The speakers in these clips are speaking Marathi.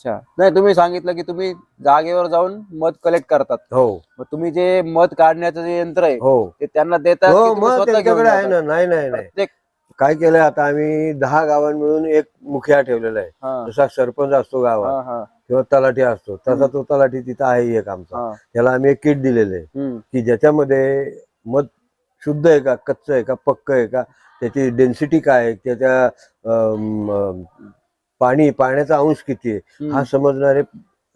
अच्छा. नाही तुम्ही सांगितलं की तुम्ही जागेवर जाऊन मध कलेक्ट करतात. हो. मग तुम्ही जे मध काढण्याचं जे यंत्र आहे हो. ते त्यांना देतात हो की तुम्ही मग स्वतः घेऊन त्यांच्याकडे आहे जातात? ना नाही नाही नाही. प्रत्येक काय केलंय आता आम्ही दहा गावां मिळून एक मुखिया ठेवलेला आहे. हा, जसा सरपंच असतो गावात हा, हा, किंवा तलाठी असतो तसा तो तलाठी तिथं आहे एक आमचा. हा. त्याला आम्ही एक किट दिलेलं आहे हम्म, की ज्याच्यामध्ये मध शुद्ध आहे का कच्चं आहे का पक्क आहे का त्याची डेन्सिटी काय आहे त्याच्या अम, अम, पाणी पाण्याचा अंश किती आहे. हा समजणारे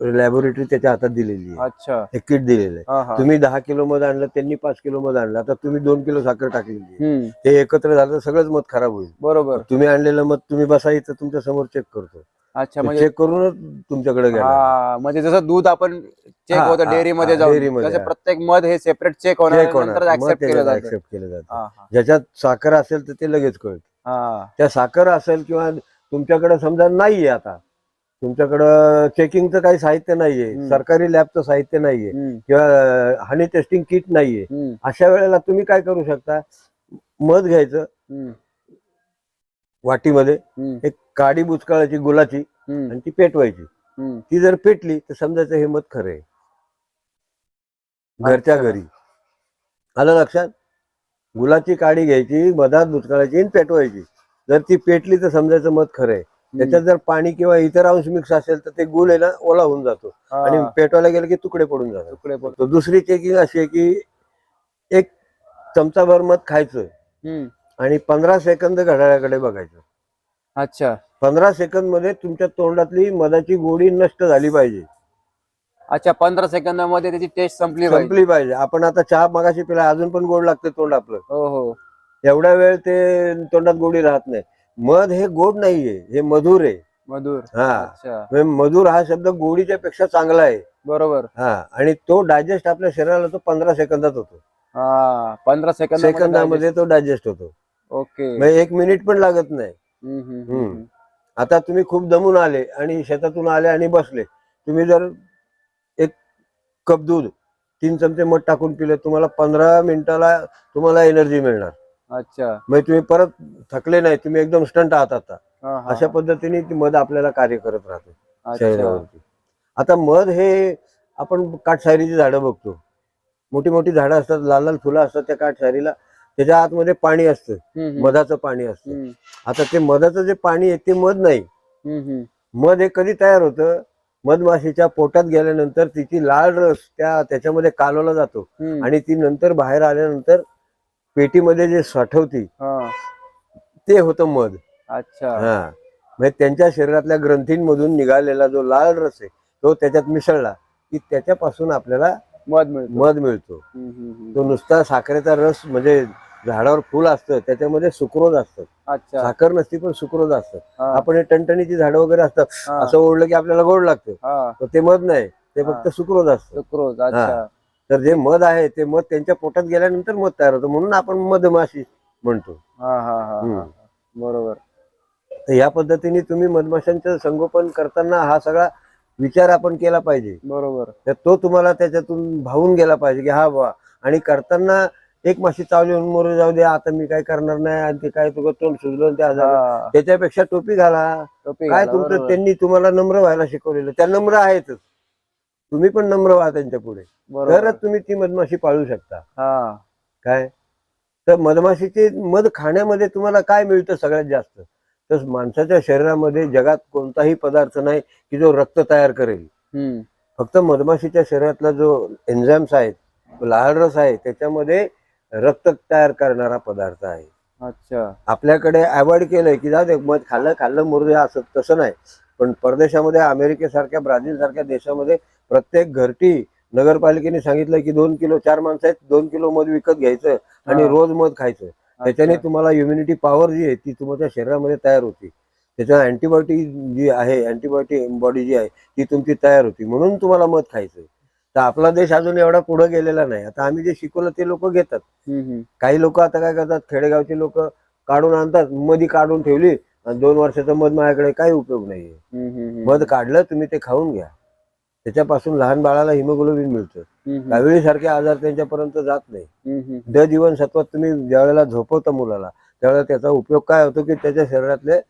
लॅबोरेटरी त्याच्या हातात दिलेली आहे. अच्छा. हे किट दिलेलं आहे. तुम्ही दहा किलो मध आणलं त्यांनी पाच किलो मध आणलं. आता तुम्ही दोन किलो साखर टाकलेली हे एकत्र झालं तर सगळंच मध खराब होईल. बरोबर. तुम्ही आणलेलं मध तुम्ही बसा इथं तुमच्यासमोर चेक करतो. अच्छा म्हणजे चेक करूनच तुमच्याकडे घ्या म्हणजे जसं दूध आपण चेक होतं डेअरी मध्ये. प्रत्येक मध हे सेपरेट चेक होणार ऍक्सेप्ट केलं जातं. ज्याच्यात साखर असेल तर ते लगेच कळत. त्या साखर असेल किंवा तुमच्याकडे समजा नाहीये आता. तुमच्याकडं चेकिंगचं काही साहित्य नाहीये. सरकारी लॅबचं साहित्य नाहीये. किंवा हनी टेस्टिंग किट नाहीये. अशा वेळेला तुम्ही काय करू शकता? मध घ्यायचं. वाटीमध्ये एक काडी बुचकाळाची गुलाची आणि ती पेटवायची. ती जर पेटली तर समजायचं हे मध खरं आहे. घरच्या. घरी. आलं लक्षात? गुलाची काडी घ्यायची मधात बुचकाळायची आणि पेटवायची. जर ती पेटली तर समजायचं मध खरं आहे त्याच्यात जर पाणी किंवा इतर अंश मिक्स असेल तर ते गुल आहे ना ओला होऊन जातो. आणि पेटवायला गेलं की तुकडे पडून जातात. तुकडे पड- तर दुसरी चेकिंग अशी आहे की एक चमचाभर मध खायचं आणि पंधरा सेकंद घड्याळाकडे बघायचं. अच्छा. पंधरा सेकंदमध्ये तुमच्या तोंडातली मधाची गोडी नष्ट झाली पाहिजे. अच्छा पंधरा सेकंदामध्ये त्याची टेस्ट संपली संपली पाहिजे. आपण आता चहा मगाशी पिला अजून पण गोड लागते तोंड आपलं. हो हो. एवढ्या वेळ ते तोंडात गोडी राहत नाही. मध हे गोड नाहीये हे मधुर आहे. मधुर. हा. म्हणजे मधुर हा शब्द गोडीच्या पेक्षा चांगला आहे. बरोबर. हा. आणि तो डायजेस्ट आपल्या शरीराला तो पंधरा सेकंदात होतो. हा पंधरा सेकंद सेकंदामध्ये तो डायजेस्ट होतो. ओके. म्हणजे एक मिनिट पण लागत नाही. आता तुम्ही खूप दमून आले आणि शेतातून आले आणि बसले. तुम्ही जर एक कप दूध तीन चमचे मध टाकून पिले तुम्हाला पंधरा मिनिटाला तुम्हाला एनर्जी मिळणार. अच्छा. म्हणजे तुम्ही परत थकले नाही तुम्ही एकदम स्टंट आहात आता. हा, हा, अशा. पद्धतीने ती मध आपल्याला कार्य करत राहते अच्छा. शरीरावरती. आता मध हे आपण काठसारीची झाडं बघतो. मोठी मोठी झाडं असतात लाल लाल फुलं असतात त्या काठसारीला त्याच्या आतमध्ये पाणी असतं. हम्म, हम्म, मधाचं पाणी असतं. हम्म, आता ते मधाचं जे पाणी आहे ते मध नाही. हम्म, हम्म. मध हे कधी तयार होतं? मधमाशीच्या पोटात गेल्यानंतर तिची लाल रस त्या त्याच्यामध्ये कालवला जातो. हम्म, आणि ती नंतर बाहेर आल्यानंतर पेटीमध्ये जे साठवती हा, ते होतं मध. अच्छा. हा. म्हणजे त्यांच्या शरीरातल्या ग्रंथींमधून निघालेला जो लाल रस आहे तो त्याच्यात मिसळला की त्याच्यापासून आपल्याला मध मिळतो. मध मिळतो. हम्म, हम्म, हम्म. तो नुसता साखरेचा रस म्हणजे झाडावर फुल असतं त्याच्यामध्ये सुक्रोज असतं. अच्छा. साखर नसती पण सुक्रोज असतं. हा, आपण हे टणटणीची झाडं वगैरे असतात हा, असं ओढलं की आपल्याला गोड लागतं. हा, तर ते मध नाही ते फक्त हा. सुक्रोज असतं. सुक्रोज अच्छा. तर जे मध आहे ते मध त्यांच्या पोटात गेल्यानंतर मध तयार होतं. म्हणून आपण मधमाशी म्हणतो. हा हा हा हम्म. हा. बरोबर. तर या पद्धतीने तुम्ही मधमाशांचं संगोपन करताना हा सगळा विचार आपण केला पाहिजे. बरोबर. तर तो तुम्हाला त्याच्यातून भावून गेला पाहिजे की हा बा आणि करताना एक माशी चावली म्हणून मोरे जाऊ दे आता मी काय करणार नाही आणि ते काय तुझं तोंड सुजलं आणि ते आजार. हा, त्याच्यापेक्षा टोपी घाला. टोपी काय घाला, तुमचं बरोबर. त्यांनी तुम्हाला नम्र व्हायला शिकवलेलं. त्या नम्र आहेतच. तुम्ही पण नम्र व्हा त्यांच्या पुढे. तरच तुम्ही ती मधमाशी पाळू शकता. हा. काय? तर मधमाशीचे मध खाण्यामध्ये तुम्हाला काय मिळतं सगळ्यात जास्त? तर माणसाच्या शरीरामध्ये जगात कोणताही पदार्थ नाही की जो रक्त तयार करेल. फक्त मधमाशीच्या शरीरातला जो एन्झाम्स आहेत लाल रस आहे त्याच्यामध्ये रक्त तयार करणारा पदार्थ आहे. अच्छा. आपल्याकडे अवॉइड केलंय की जाऊ दे मध खाल्लं खाल्लं मुर्दे असं तसं नाही. पण परदेशामध्ये अमेरिकेसारख्या ब्राझील सारख्या देशामध्ये प्रत्येक घरटी नगरपालिकेने सांगितलं की दोन किलो चार माणसं आहेत दोन किलो मध विकत घ्यायचं आणि. रोज मध खायचं त्याच्याने. तुम्हाला इम्युनिटी पॉवर जी आहे ती तुमच्या शरीरामध्ये तयार होती त्याच्या अँटीबायोटिक जी आहे अँटीबायोटिक बॉडी जी आहे ती तुमची तयार होती म्हणून तुम्हाला मध खायचं तर आपला देश अजून एवढा पुढे गेलेला नाही आता आम्ही जे शिकवलं ते लोक घेतात. काही लोक आता काय करतात खेडेगावचे लोक काढून आणतात मधी काढून ठेवली आणि दोन वर्षाचं मध माझ्याकडे काही उपयोग नाहीये. मध काढलं तुम्ही ते खाऊन घ्या त्याच्यापासून लहान बाळाला हिमोग्लोबिन मिळतं. काविळी सारखे आजार त्यांच्यापर्यंत जात नाही. ड जीवनसत्वात तुम्ही ज्यावेळेला झोपवता मुलाला त्यावेळेला त्याचा उपयोग काय होतो की त्याच्या शरीरातले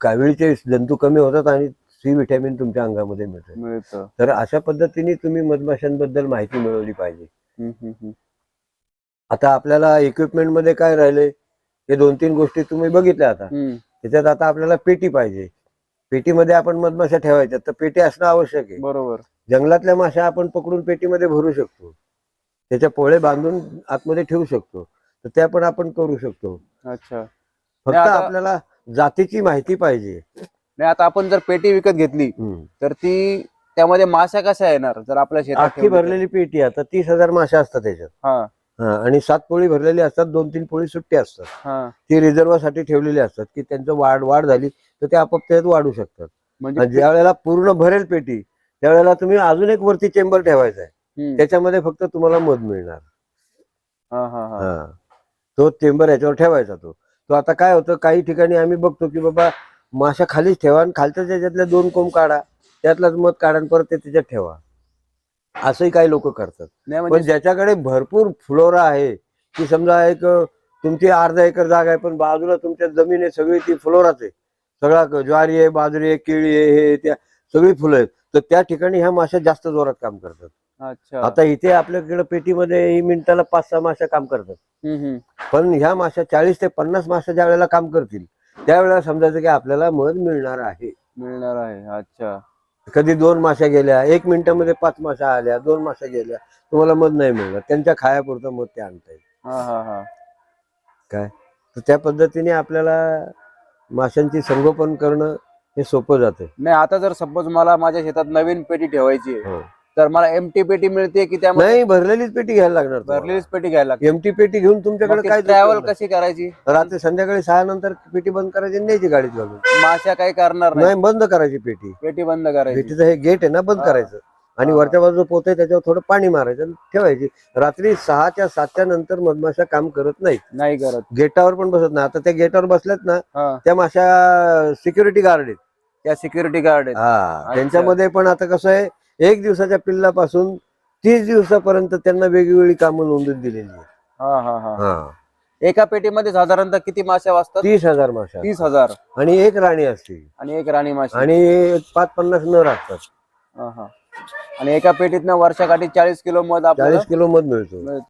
काविळीचे जंतू कमी होतात आणि सी व्हिटॅमिन तुमच्या अंगामध्ये मिळतं तर अशा पद्धतीने तुम्ही मधमाशांबद्दल माहिती मिळवली पाहिजे. आता आपल्याला इक्विपमेंटमध्ये काय राहिले हे दोन तीन गोष्टी तुम्ही बघितल्या आता. त्याच्यात आता आपल्याला पेटी पाहिजे पेटीमध्ये आपण मधमाशा ठेवायच्या तर पेटी असणं आवश्यक आहे. बरोबर. जंगलातल्या माशा आपण पकडून पेटीमध्ये भरू शकतो. त्याच्या पोळे बांधून आतमध्ये ठेवू शकतो. तर त्या पण आपण करू शकतो. अच्छा. फक्त आता- आपल्याला जातीची माहिती पाहिजे. नाही आता आपण जर पेटी विकत घेतली हम्म. तर ती त्यामध्ये माश्या कशा येणार जर आपल्या शेतात अख्खी ठेवली तर? भरलेली पेटी आता तीस हजार माशा असतात त्याच्यात. हा. आणि सात पोळी भरलेली असतात दोन तीन पोळी सुट्टी असतात. ती रिझर्वसाठी ठेवलेली असतात की त्यांचं वाढ वाढ झाली तर ते आपोआप त्याच्यात वाढू शकतात. म्हणजे ज्या वेळेला पूर्ण भरेल पेटी त्यावेळेला तुम्ही अजून एक वरती चेंबर ठेवायचा आहे. त्याच्यामध्ये फक्त तुम्हाला मध मिळणार. तो चेंबर याच्यावर ठेवायचा तो. तो आता काय होतं काही ठिकाणी आम्ही बघतो की बाबा माशा खालीच ठेवा आणि खालच्या त्याच्यातल्या दोन कोंब काढा त्यातलाच मध काढा परत ते त्याच्यात ठेवा. असंही काही लोक करतात. नाही पण म्हणजे ज्याच्याकडे भरपूर फ्लोरा आहे की समजा एक तुमची अर्धा एकर जागा आहे पण बाजूला तुमच्या जमीन आहे सगळी ती फ्लोराच आहे. सगळा क- ज्वारी आहे बाजरी आहे केळी आहे हे त्या सगळी फुलं आहेत. तर त्या ठिकाणी ह्या माशा जास्त जोरात काम करतात. अच्छा. आता इथे आपल्याकडे पेटीमध्ये ही मिनिटाला पाच सहा माशा काम करतात. हम्म, हम्म. पण ह्या माशा चाळीस ते पन्नास माशा ज्या वेळेला काम करतील त्यावेळेला समजायचं की आपल्याला मध मिळणार आहे. मिळणार आहे. अच्छा. कधी दोन माशा गेल्या एक मिनिटामध्ये पाच माशा आल्या दोन माशा गेल्या तुम्हाला मध नाही मिळणार. त्यांच्या खायापुरतं मध ते आणता हा हा हा. काय? तर त्या पद्धतीने आपल्याला माशांची संगोपन करणं हे सोपं जातं नाही आता जर सपोज मला माझ्या शेतात नवीन पेटी ठेवायची आहे हो. तर मला एमटी पेटी मिळते की त्यामध्ये नाही भरलेलीच पेटी घ्यायला लागणार भरलेलीच पेटी घ्यायला लागते. एमटी पेटी घेऊन तुमच्याकडे काय ट्रॅव्हल कशी करायची. रात्री संध्याकाळी सहा नंतर पेटी बंद करायची आणि न्यायची गाडीत घालून. माश्या काही करणार नाही. बंद करायची पेटी. पेटी बंद करायची. पेटीचं हे गेट आहे ना बंद. करायचं. आणि. वरच्या बाजूला पोत आहे त्याच्यावर थोडं पाणी मारायचं आणि ठेवायची. रात्री सहाच्या सातच्या नंतर मधमाशा काम करत नाही नाही करत. गेटावर पण बसत नाही. आता त्या गेटावर बसल्यात ना त्या माशा सिक्युरिटी गार्ड आहेत. त्या सिक्युरिटी गार्ड आहेत. हा. त्यांच्यामध्ये पण आता कसं आहे एक दिवसाच्या पिल्लापासून तीस दिवसापर्यंत त्यांना वेगवेगळी कामं नोंदून दिलेली आहेत. हा हा हा. हा. एका पेटीमध्ये साधारणतः किती माश्या वाजतात तीस हजार माशा तीस हजार. आणि एक राणी असते. आणि एक राणी माशी. आणि एक पाच पन्नास नर असतात. हा, हा. आणि एका पेटीत वर्षाकाठी चाळीस किलो मध आपल्याला चाळीस किलो मध मिळतो. मिळतं.